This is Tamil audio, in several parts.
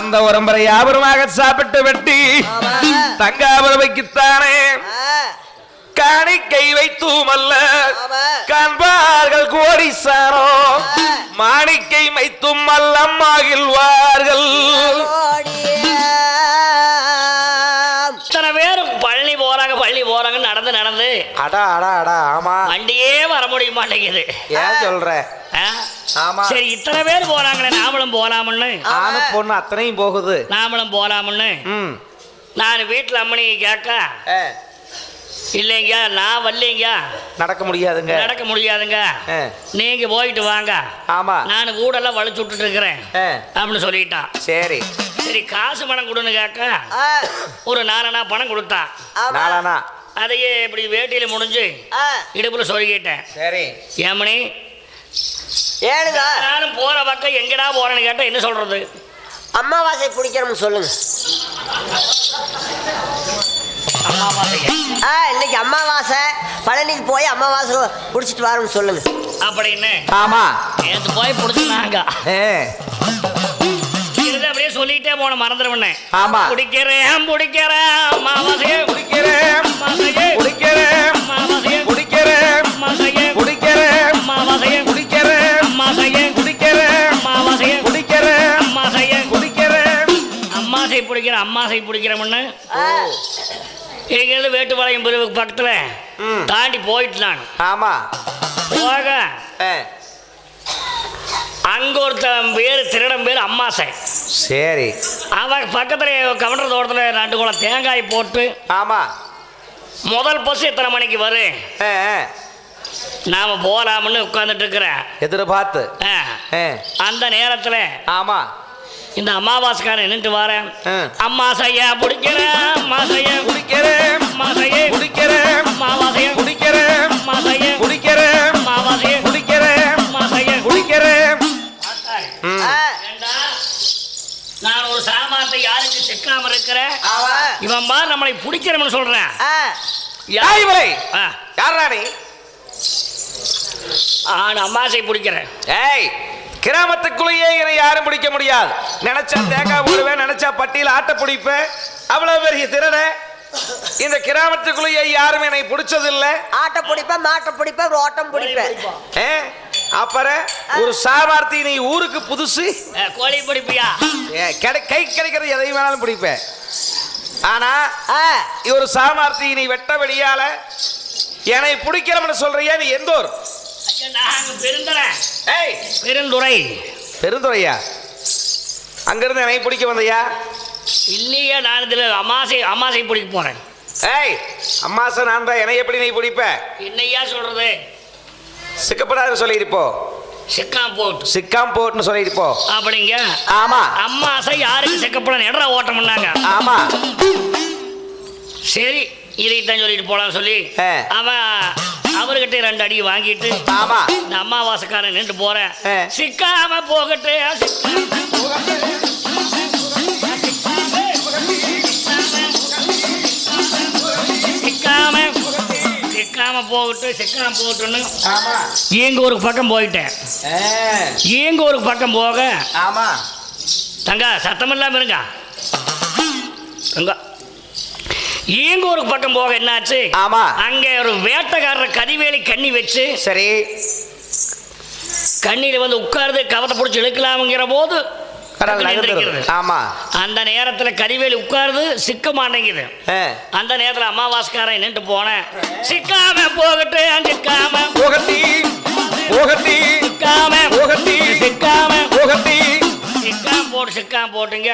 அந்த உரம்பரை யாபரமாக சாப்பிட்டு வெட்டி ஆமா. தங்காபுரவைக்குத்தானே? ஆ, காணிக்கை வைத்துமல்ல. காண்பார்கள் கோடிசாரோ. மாணிக்கை மைத்தும் அல்லம் நடந்து அடா அடா அடா ஆமா. வண்டியே வர முடிய மாட்டேங்குது. ஏன் சொல்ற? ஆமா. சரி இத்தனை பேர் போறாங்களே நாமளும் போலாம்னு ஆணு பொண்ணு அத்தனையும் போகுது. நாமளும் போலாம்னு நான் வீட்டில் அம்மனி கேட்க இல்லைங்க நான் வரலைங்க. நடக்க முடியாதுங்க. நடக்க முடியாதுங்க. நீங்க போயிட்டு வாங்க. ஆமா. நான் கூடெல்லாம் வளைச்சு விட்டுட்டு இருக்கிறேன் அப்படின்னு சொல்லிட்டான். சரி. சரி காசு பணம் கொடுன்னு கேட்க ஒரு நாலனா பணம் கொடுத்தா. ஆமா. அதையே இப்படி வேட்டியில முடிஞ்சு ஆ, இடுப்புல சொருகிட்டேன் சரி. ஏமணி ஏனுங்க நானும் போற பக்கம் எங்கடா போறேன்னு கேட்டா என்ன சொல்றது? அம்மாவாசை பிடிக்கணும்னு சொல்லுங்க. ஆ இன்னைக்கு அம்மாவாசை. பழனிக்கு போய் அம்மாவாசை பிடிச்சிட்டு வரோம்னு சொல்லுங்க. அப்படின்னு ஆமா. நேற்று போய் பிடிச்சிருந்தாங்க அப்படியே சொல்லிட்டே போன மறந்துடுவேன் ஆமா. குடிக்கிறேன் பிடிக்கிறேன் அமாவாசையே குடிக்கிறேன் அமாவாசையே குடிக்கிறேன் அமாவாசையே குடிக்கிறேன் அமாவாசையே குடிக்கிறேன் அமாவாசையே குடிக்கிறேன் அம்மாசையே குடிக்கிறேன் அம்மாவாசையே குடிக்கிறேன் அம்மாசையே குடிக்கிறேன். அம்மாசை பிடிக்கிற அம்மாசை பிடிக்கிறோம்னு ஆ, இங்கிருந்து வேட்டுப்பாளையம் பிரிவுக்கு பக்கத்துல. தாண்டி போயிட்டு நான். ஆமா. போக அங்க ஒருத்தன் பேர் திருடம் பேர் அம்மாசை. சரி. அவன் பக்கத்துல கவர்னர் தோட்டத்துல ரெண்டு குளம் தேங்காய் போட்டு ஆமா. முதல் பஸ் எத்தனை மணிக்கு வரும்? நாம போலாம்னு உட்கார்ந்துட்டு இருக்கிறேன் எதிர்பார்த்து அந்த நேரத்துல ஆமா. இந்த அமாவாசைக்காரன் நின்றுட்டு வரேன் ஆ. அம்மாசையா பிடிக்கிறேன் அம்மாசையா குடிக்கிறேன் அம்மாசையே குடிக்கிறேன் அம்மாவாசையா குடிக்கிறேன். ஆமா. இவன் மாதிரி நம்மளை பிடிக்கிறவன் சொல்றேன். ஆ, யார் இவரை ஆ, யாரா நீ? நான் அம்மாசை பிடிக்கிறேன். ஏய் கிராமத்துக்குள்ளேயே என்னை யாரும் பிடிக்க முடியாது. நினைச்சா தேங்காய் போடுவேன் நினைச்சா பட்டியல் ஆட்ட பிடிப்பேன். அவ்வளவு பெரிய திறன இந்த கிராமத்துக்குள்ளேயே யாரும் என்னை பிடிச்சதில்ல. ஆட்டை பிடிப்பேன் மாட்டை பிடிப்பேன் ஓட்டம் பிடிப்பேன். அப்புறம் ஒரு சாவார்த்தி நீ ஊருக்கு புதுசு? கோழி பிடிப்பியா? கை கிடைக்கிறது எதை வேணாலும் பிடிப்பேன். ஆனா ஒரு சாமார்த்தி நீ வெட்ட வெளியால என்னை பிடிக்கிறவன்னு சொல்றியா நீ எந்த ஊர் பெருந்துறை. ஏய்! பெருந்துறை. பெருந்துறையா? அங்கிருந்து என்னை பிடிக்க வந்தையா? இல்லையா நான் இதுல அமாசை அமாசை பிடிக்க போறேன். ஏய் அம்மாசை நான் தான் என்னை எப்படி நீ பிடிப்ப? என்னையா சொல்றது? சிக்கப்படாத சொல்லியிருப்போ. சிக்காம போட்டு சிக்காம் போட்டுன்னு சொல்லியிருப்போ. அப்படிங்க? ஆமா. அம்மாசை யாருக்கு சிக்கப்பட எடரா ஓட்டம் பண்ணாங்க. ஆமா. சரி இதைத்தான் சொல்லிட்டு போலாம்னு சொல்லி ஆ. அவன் அவர்கிட்ட ரெண்டு அடி வாங்கிட்டு ஆமா. இந்த அம்மாவாசைக்காரன் நின்று போறேன். சிக்காம போகட்டு சிக்காம சிக்காம சிக்காம போகட்டு சிக்காம போகட்டுன்னு ஆமா. எங்க ஒரு பக்கம் போயிட்டேன். ஆ, எங்க ஒரு பக்கம் போக. ஆமா. தங்க சத்தம் இல்லாம இருங்க. தங்க. ஒரு பக்கம் போக என்னாச்சு? ஆமா. அங்க ஒரு வேட்டைக்காரர் கதிவேலி கண்ணி வச்சு சரி. கண்ணியில வந்து உட்கார்ந்து கவத்தை பிடிச்சி இழுக்கலாம்ங்கிற போது ஆமா. அந்த நேரத்துல கதிவேலி உட்கார்ந்து சிக்க மாட்டேங்குது. அந்த நேரத்துல அமாவாஸ்காரன் நின்று போனேன். சிக்காம போகட்டு சிக்காம. போகட்டி போகட்டி சிக்காம. போகட்டி சிக்காம. போகட்டி. சிக்காம போட்டு சிக்காம போட்டுங்க.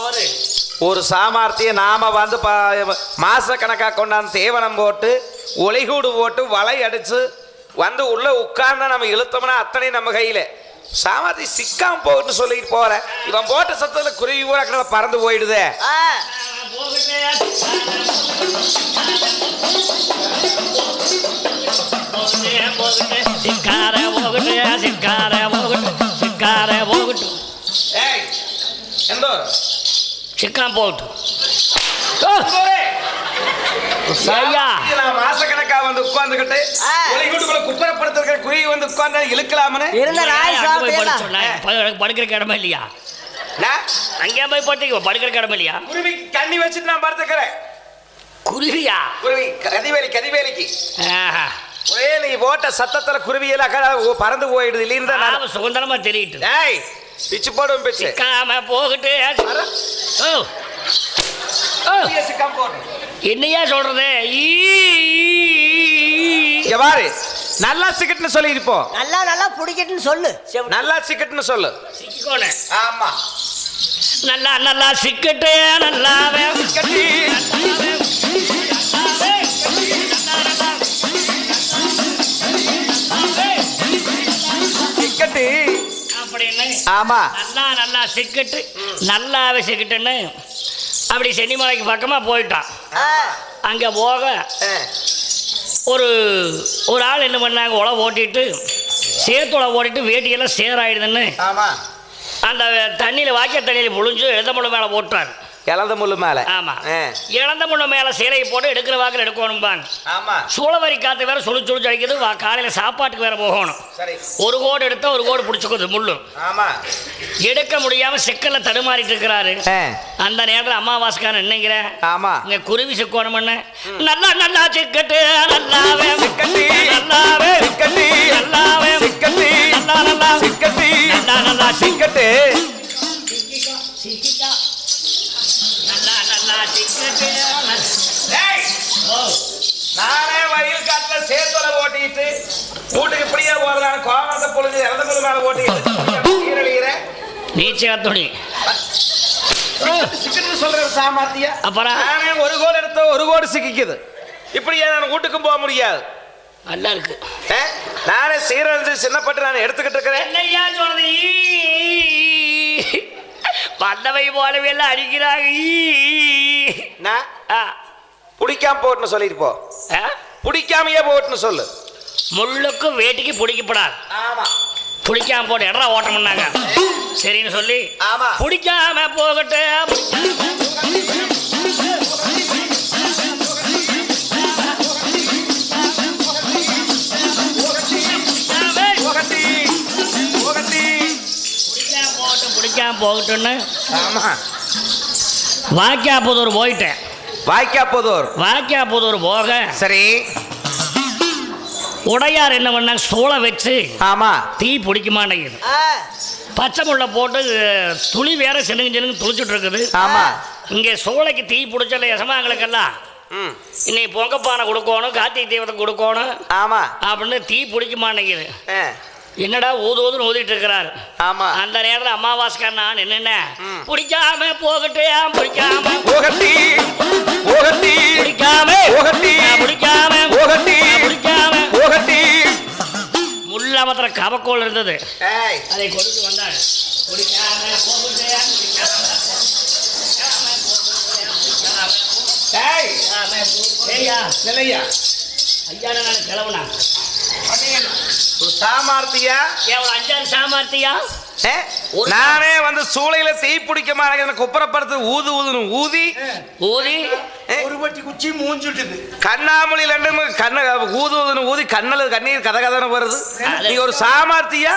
வரு. ஒரு சாமர்த்திய நாம வந்து மாச கணக்கா கொண்டாந்து தேவனம் போட்டு ஒளிகூடு போட்டு வலை அடிச்சு வந்து உள்ள உட்கார்ந்தா நம்ம இழுத்தோம்னா அத்தனை நம்ம கையில. சாமர்த்தி சிக்காம போகுன்னு சொல்லிட்டு போறேன் இவன் போட்ட சத்தத்துல குருவி கிடந்து பறந்து போயிடுதே. சிக்கார போகட்டு சிக்கார போகட்டு சிக்கார போகட்டு. ஏய் எந்த? ஊர்? சிக்காம போகட்டு எந்த ஊரு? ஐயா நான் மாசக்கணக்கா வந்து உட்கார்ந்துகிட்டு ஆ. ஒளிகூட்டுக்குள்ள குப்பரப்படுத்திருக்கிற குருவி வந்து உட்கார்ந்தா இழுக்கலாம்னு? இருந்த ராய் அங்க போய் சாப்பிட்டேன்? படுத்து சொன்னா, படு- படுக்கிறதுக்கு இடமா இல்லையா? அங்கே போய் படுத்துக்கோ படுக்கிற கடமை இல்லையா? குருவி கண்ணி வச்சுட்டு நான் படுத்துக்கிறேன். குருவியா? குருவி கதிவேலி கதிவேலிக்கு. ஆஹா. ஒரே நீ போட்ட சத்தத்துல குருவியெல்லாம் க- பறந்து போயிடுது. இல்லைன்னு தான் சுதந்திரமா தெரியிட்டு டேய் பிச்சு போடும் பிச்சு. போகட்டு ஓ. சிக்காம போடு. என்னையா சொல்றது? பாரு. நல்லா சிக்கட்னு சொல்லி இருப்போம் நல்லா நல்லா பிடிக்கட்டுன்னு சொல்லு. நல்லா சிக்கட்னு சொல்லு. சிக்கிக்கோனே. ஆமா. நல்லா நல்லா சிக்கட்டு நல்லாவே கட்டி சிக்கட்டு. அப்படின்னு ஆமா. நல்லா நல்லா சிக்கட்டு நல்லாவே சிக்கட்டுன்னு அப்படி சென்னிமலைக்கு பக்கமா போயிட்டான். அங்க போக. ஒரு ஒரு ஆள் என்ன பண்ணாங்க உழ ஓட்டிட்டு சேத்துளை ஓட்டிட்டு வேட்டியெல்லாம் சேராயிடுதுன்னு அந்த தண்ணியில் வாக்கிய தண்ணியில் முழிஞ்சு எழுத முள்ள மேலே போட்டார். இழந்த முள்ளு மேல. ஆமா. இழந்த முள்ள மேலே சீலையை போட்டு எடுக்கிற வாக்கில் எடுக்கணும்பாங்க ஆமா. சூளவரி காற்று வேற சுழி சுழிச்சு அடிக்குது வா காலையில் சாப்பாட்டுக்கு வேற போகணும். ஒரு கோடு எடுத்தா ஒரு கோடு பிடிச்சிக்குது முள்ளு. ஆமா. எடுக்க முடியாம சிக்கல்ல தடுமாறிட்டு இருக்கிறாரு. அந்த நேரத்தில் அம்மாவாஸ்காரன் என்னங்கிறேன் ஆமா. இங்க குருவி சிக்கணும் நல்லா நல்லா சிக்கட்டு நல்லாவே சிக்கட்டு. நல்லாவே சிக்கட்டு. நல்லாவே சிக்கட்டு. நல்லா நல்லா சிக்கட்டு. நல்லா நல்லா சிக்கட்டு. நானே வயல் காட்டுல சேத்துல ஓட்டிட்டு வீட்டுக்கு இப்படியே போறதான கோவத்தை பொழுது இறந்த மேல ஓட்டிட்டு சீரழிகிறேன் நீச்சா துணி சிக்கட்டு சொல்ற சாமர்த்தியா? அப்புறம் நானே ஒரு கோடு எடுத்த ஒரு கோடு சிக்கிக்குது. இப்படியே நான் வீட்டுக்கும் போக முடியாது. நல்லா இருக்கு? நானே சீரழிஞ்சு சின்னப்பட்டு நான் எடுத்துக்கிட்டு இருக்கிறேன். என்னையா சொல்றது? ஈ. பந்தவை போலவே எல்லாம் அடிக்கிறாங்க. பிடிக்காம போட்டுன்னு சொல்லிட்டு போ? பிடிக்காமையே போட்டுன்னு சொல்லு. முள்ளுக்கும் வேட்டிக்கு பிடிக்கப்படாது ஆமா. பிடிக்காம போட்டு எடரா ஓட்டம் பண்ணாங்க? சரின்னு சொல்லி ஆமா. பிடிக்காம போகட்டு. பிடிக்காம போகட்டும்னு ஆமா. வாக்கியாப்புதூர் போயிட்டேன். வாய்க்கா போதோர். வாக்கியாப்புதூர் போக. சரி. உடையார் என்ன பண்ணாங்க சோளை வச்சு ஆமா. தீ பிடிக்க மாட்டேங்குது ஆ, பச்சை முள்ளை போட்டு துளி வேற சினுங்க சினுங்க துளிச்சுட்டு இருக்குது. ஆமா. இங்கே சோலைக்கு தீ பிடிச்சல எசமாங்களுக்கெல்லாம் ம். இன்னைக்கு பொங்கப்பானை கொடுக்கணும் கார்த்திகை தீபத்தை கொடுக்கணும் ஆமா. அப்படின்னு தீ பிடிக்க மாட்டேங்குது ஆ, என்னடா ஊது ஊதுன்னு ஊதிட்டு இருக்கிறாரு. ஆமா. அந்த நேரத்தில் அமாவாஸ்கர் நான் என்னென்ன. பிடிக்காம போகட்டே பிடிக்காம. போகட்டி போகட்டி பிடிக்காம. போகட்டி பிடிக்காம. போகட்டி பிடிக்காம. போகட்டி. முல்லாமத்திர கவக்கோல் இருந்தது. அதை கொடுத்து வந்தார். பிடிக்காம போகட்டே பிடிக்காம ஐயா நான் கிளவுனா சாமார்த்தியா? அஞ்சாறு சாமர்த்தியா? ஏ, நானே வந்து சூளையில தீ பிடிக்க மாட்டேங்குது குப்புறப்படுத்து ஊது ஊதுன்னு ஊதி. ஊதி? ஒரு பட்டி குச்சி மூஞ்சுட்டுது. கண்ணாமொழியில இருந்து கண்ண ஊது ஊதுன்னு ஊதி கண்ணில் கண்ணீர் கத கதன்னு வருது நீ ஒரு சாமர்த்தியா?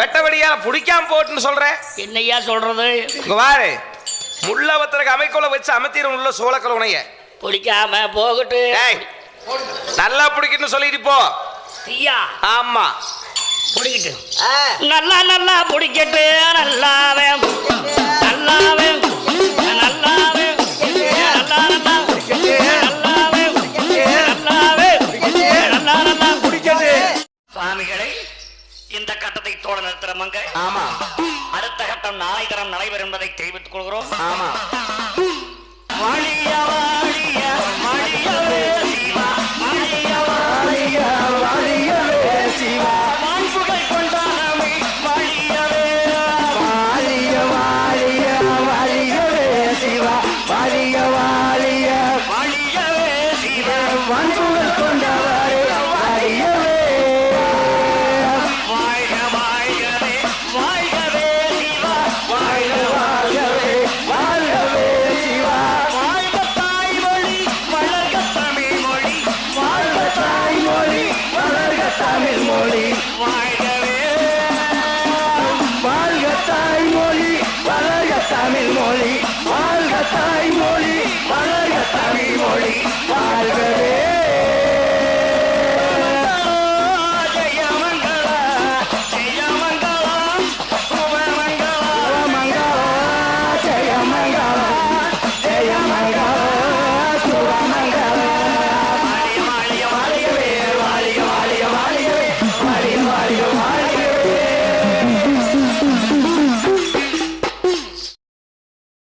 வெட்டவடியா பிடிக்காம போட்டுன்னு சொல்றேன் என்னையா சொல்றது? இங்க பாரு முள்ளவத்திரக்கு அமைக்கோல வச்சு அமைத்திரும் உள்ள சோளக்கல உனைய. பிடிக்காம போகட்டு நல்லா பிடிக்கணும்னு சொல்லிட்டு போ. ஆமா. பிடிக்கிட்டு. நல்லா நல்லா பிடிக்கட்டு நல்லாவே. நல்லா நல்லா. பிடிக்கட்டு நல்லாவே. நல்லாவே இந்த கட்டத்தை தோழ நிறுத்துறமங்க? ஆமா. அடுத்த கட்டம் நாளை தரம் நடைபெறும் என்பதை தெரிவித்துக் கொள்கிறோம். ஆமா. மழியா மழியா மழியா holy sorry.